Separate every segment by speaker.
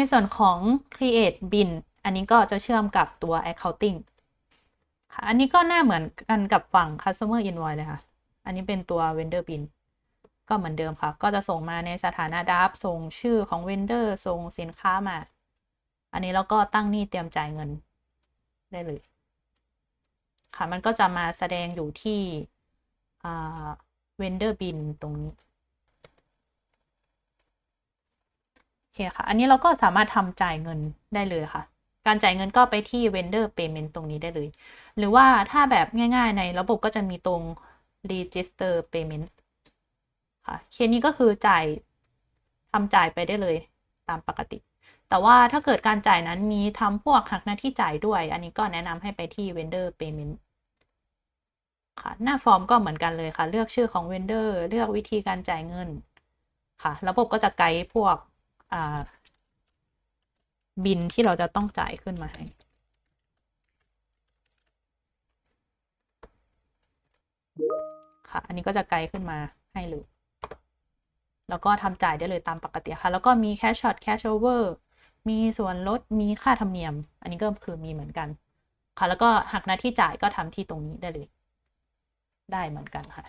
Speaker 1: ในส่วนของ create bin อันนี้ก็จะเชื่อมกับตัว accounting ค่ะอันนี้ก็หน่าเหมือนกันกับฝั่ง customer invoice เลยค่ะ อันนี้เป็นตัว vendor bin ก็เหมือนเดิมค่ะ ก็จะส่งมาในสถานะดับส่งชื่อของ vendor ส่งสินค้ามา อันนี้เราก็ตั้งหนี้เตรียมจ่ายเงินได้เลย ค่ะ มันก็จะมาแสดงอยู่ที่ vendor bin ตรงนี้ โอเคค่ะ อันนี้เราก็สามารถทำจ่ายเงินได้เลยค่ะ การจ่ายเงินก็ไปที่ vendor payment ตรงนี้ได้เลย หรือว่าถ้าแบบง่ายๆในระบบก็จะมีตรง register payment ค่ะ เคสนี้ก็คือจ่ายทำจ่ายไปได้เลยตามปกติ แต่ว่าถ้าเกิดการจ่ายนั้นมีทำพวกหักหน้าที่จ่ายด้วย อันนี้ก็แนะนำให้ไปที่ vendor payment ค่ะ หน้าฟอร์มก็เหมือนกันเลยค่ะ เลือกชื่อของ vendor เลือกวิธีการจ่ายเงินค่ะ ระบบก็จะไกด์พวก บินที่เราจะต้องจ่ายขึ้นมาให้ค่ะ อันนี้ก็จะไกด์ขึ้นมาให้เลย แล้วก็ทำจ่ายได้เลยตามปกติค่ะ แล้วก็มี cash shot cash over มีส่วนลด มีค่าธรรมเนียม อันนี้ก็คือมีเหมือนกัน ค่ะ แล้วก็หักหน้าที่จ่ายก็ทำที่ตรงนี้ได้เลย ได้เหมือนกันค่ะ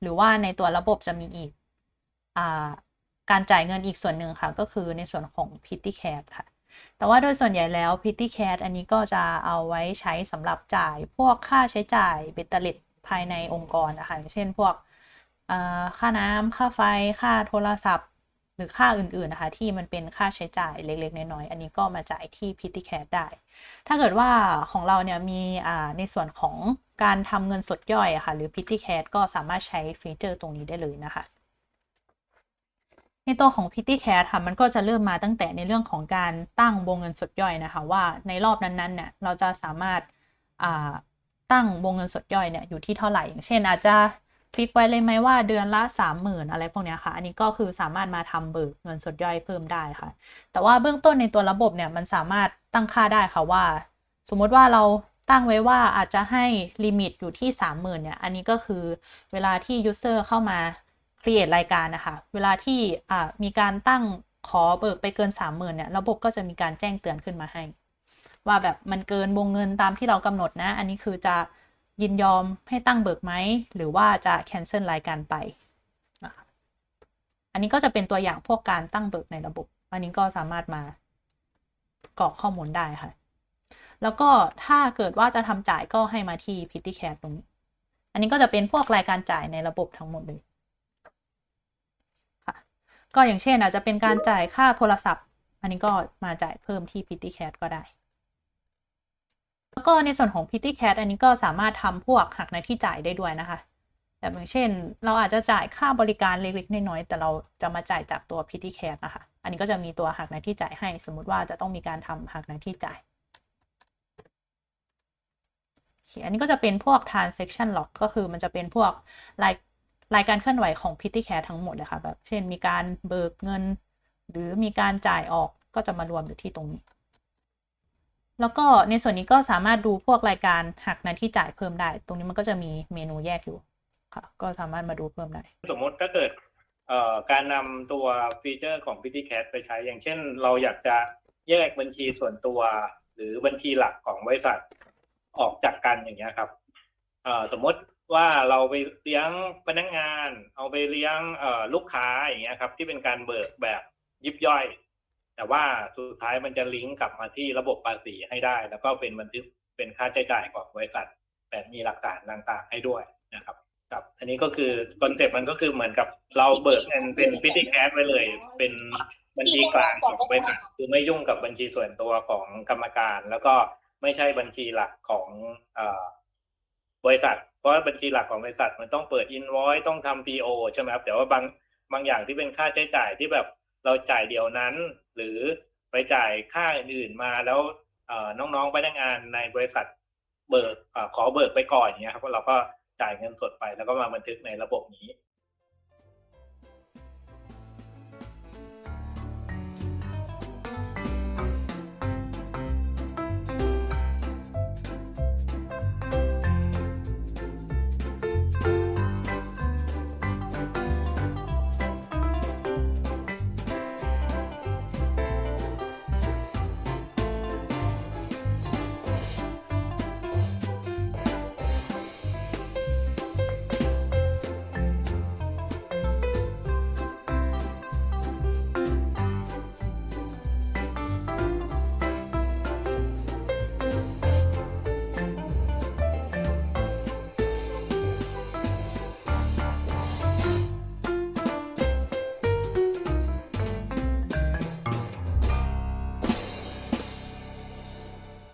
Speaker 1: หรือว่าในตัวระบบจะมีอีกอ่า การจ่ายเงินอีกส่วนหนึ่งค่ะ ก็คือในส่วนของ Petty Cash ค่ะ แต่ว่าโดยส่วนใหญ่แล้ว Petty Cash อันนี้ก็จะเอาไว้ใช้สำหรับจ่ายพวกค่าใช้จ่ายเบ็ดเตล็ดภายในองค์กรนะคะเช่นพวกค่าน้ำค่าไฟค่าโทรศัพท์ หรือค่าอื่นๆนะคะที่มันเป็นค่าใช้จ่ายเล็ก ๆ น้อยๆอันนี้ก็มาจ่ายที่ Petty Cash ได้ ถ้าเกิดว่าของเราเนี่ยมีในส่วนของการทำเงินสดย่อยะค่ะหรือ Petty Cash ก็สามารถใช้ฟีเจอร์ตรงนี้ได้เลยนะคะ ในตัวของ Petty Cash ค่ะมันก็จะเริ่มมาตั้งแต่ในเรื่องของการตั้งวงเงินสดย่อยนะคะว่าในรอบนั้นๆเนี่ยเราจะสามารถตั้งวงเงินสดย่อยเนี่ยอยู่ที่เท่าไหร่ อย่างเช่นอาจจะฟิกไว้เลยไหมว่าเดือนละ 30,000 อะไรพวกนี้ค่ะ อันนี้ก็คือสามารถมาทำเบิกเงินสดย่อยเพิ่มได้ค่ะ แต่ว่าเบื้องต้นในตัวระบบเนี่ยมันสามารถตั้งค่าได้ค่ะว่า สมมติว่าเราตั้งไว้ว่าอาจจะให้ลิมิตอยู่ที่ 30,000เนี่ย อันนี้ก็คือเวลาที่ user เข้ามา create รายการนะคะ เวลาที่มีการตั้งขอเบิกไปเกิน 30,000เนี่ยระบบก็จะมีการแจ้งเตือนขึ้นมาให้ ว่าแบบมันเกินวงเงินตามที่เรากำหนดนะ อันนี้คือจะยินยอมให้ตั้งเบิกไหม หรือว่าจะ cancel รายการไป อันนี้ก็จะเป็นตัวอย่างพวกการตั้งเบิกในระบบ อันนี้ก็สามารถมากรอกข้อมูลได้ค่ะ แล้วก็ถ้าเกิดว่าจะทำจ่ายก็ให้มาที่ Petty Cash ตรงนี้ อันนี้ก็จะเป็นพวกรายการจ่ายในระบบทั้งหมดเลย ก็อย่างเช่นอาจจะเป็นการจ่ายค่าโทรศัพท์ อันนี้ก็มาจ่ายเพิ่มที่ Petty Cash ก็ได้ แล้วก็ในส่วนของ Petty Cash อันนี้ก็สามารถทำพวกหักในที่จ่ายได้ด้วยนะคะแบบอย่างเช่น เราอาจจะจ่ายค่าบริการเล็กๆน้อยๆแต่เราจะมาจ่ายจากตัว Petty Cash นะคะ อันนี้ก็จะมีตัวหักในที่จ่ายให้ สมมุติว่าจะต้องมีการทำหักในที่จ่ายอันนี้ก็จะเป็นพวก transaction log ก็คือมันจะเป็นพวกราย รายการเคลื่อนไหวของ Petty Cash ทั้งหมดเลยค่ะแบบเช่นมีการเบิกเงิน หรือมีการจ่ายออกก็จะมารวมอยู่ที่ตรงนี้ แล้วก็ในส่วนนี้ก็สามารถดูพวกรายการหักในที่จ่ายเพิ่มได้ ตรงนี้มันก็จะมีเมนูแยกอยู่ค่ะ ก็สามารถมาดูเพิ่มได้
Speaker 2: สมมติถ้าเกิดการนำตัวฟีเจอร์ของ Petty Cash ไปใช้ อย่างเช่น เราอยากจะแยกบัญชีส่วนตัว หรือบัญชีหลักของบริษัทออกจากกันอย่างเงี้ยครับสมมติ ว่าเราไปเลี้ยงพนักงงาน เอาไปเลี้ยงลูกค้าอย่างเงี้ยครับ ที่เป็นการเบิกแบบยิบย่อย แต่ว่าสุดท้ายมันจะลิงก์กลับมาที่ระบบภาษีให้ได้ แล้วก็เป็นบันทึกเป็นค่าใช้จ่ายของบริษัทแต่มีหลักฐานต่างๆให้ด้วยนะครับครับ อันนี้ก็คือคอนเซ็ปต์มันก็คือเหมือนกับเราเบิกเป็นเป็นพิธีแคสไว้เลย เป็นบัญชีกลางของบริษัทคือไม่ยุ่งกับบัญชีส่วนตัวของกรรมการ แล้วก็ไม่ใช่บัญชีหลักของบริษัท ราะบัญชีหลักของบริษัทมันต้องเปิดอินวอยต้องทำ PO ใช่ไหมครับแต่ว่าบางบางอย่างที่เป็นค่าใช้จ่ายที่แบบเราจ่ายเดียวนั้น หรือไปจ่ายค่าอื่นมาแล้วน้องๆพนักงานในบริษัทเบิกขอเบิกไปก่อนอย่างเงี้ยครับเราก็จ่ายเงินสดไปแล้วก็มาบันทึกในระบบนี้